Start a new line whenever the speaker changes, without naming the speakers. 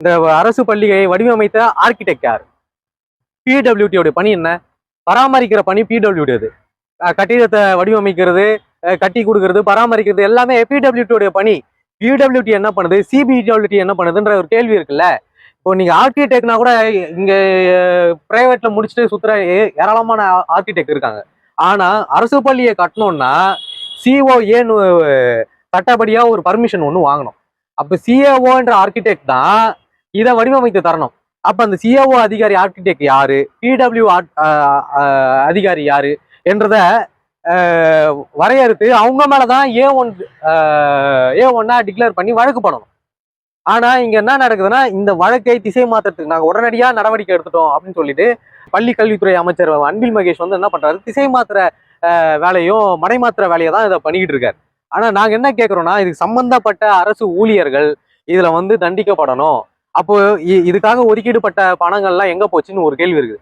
இந்த அரசு பள்ளியை வடிவமைத்த ஆர்கிடெக்ட் யார்? பிடபிள்யூடியோட பணி என்ன? பராமரிக்கிற பணி பிடபிள்யூடியது கட்டிடத்தை வடிவமைக்கிறது கட்டி கொடுக்கறது பராமரிக்கிறது எல்லாமே பிடபிள்யூடியோடைய பணி. பிடபிள்யூடி என்ன பண்ணுது? சிபிடபிள்யூடி என்ன பண்ணுதுன்ற ஒரு கேள்வி இருக்குல்ல? இப்போ நீங்கள் ஆர்கிடெக்ட்னா கூட இங்கே ப்ரைவேட்டில் முடிச்சுட்டு சுத்துற ஏராளமான ஆர்கிடெக்ட் இருக்காங்க. ஆனால் அரசு பள்ளியை கட்டணும்னா சிஓஏன்னு கட்டப்படியாக ஒரு பர்மிஷன் ஒன்று வாங்கணும். அப்போ சிஏஓன்ற ஆர்கிடெக்ட் தான் இதை வடிவமைத்து தரணும். அப்ப அந்த சிஏஓ அதிகாரி ஆர்கிடெக்ட் யாரு? பிடபிள்யூ அதிகாரி யாரு? என்றத வரையறுத்து அவங்க மேலதான் ஏ ஒன் ஏ ஒன்னா டிக்ளேர் பண்ணி வழக்கு பண்ணணும். ஆனா இங்க என்ன நடக்குதுன்னா இந்த வழக்கை திசை மாற்றத்துக்கு நாங்க உடனடியா நடவடிக்கை எடுத்துட்டோம் அப்படின்னு சொல்லிட்டு பள்ளி கல்வித்துறை அமைச்சர் அன்பில் மகேஷ் வந்து என்ன பண்றாரு? திசை மாத்திர வேலையும் வேலையும் மடைமாத்திர வேலையை தான் இதை பண்ணிக்கிட்டு இருக்காரு. ஆனா நாங்க என்ன கேக்குறோம்னா இதுக்கு சம்பந்தப்பட்ட அரசு ஊழியர்கள் இதுல வந்து தண்டிக்கப்படணும். அப்போ இதுக்காக ஒதுக்கீடு பட்ட பணங்கள்லாம் எங்க போச்சுன்னு ஒரு கேள்வி இருக்குது.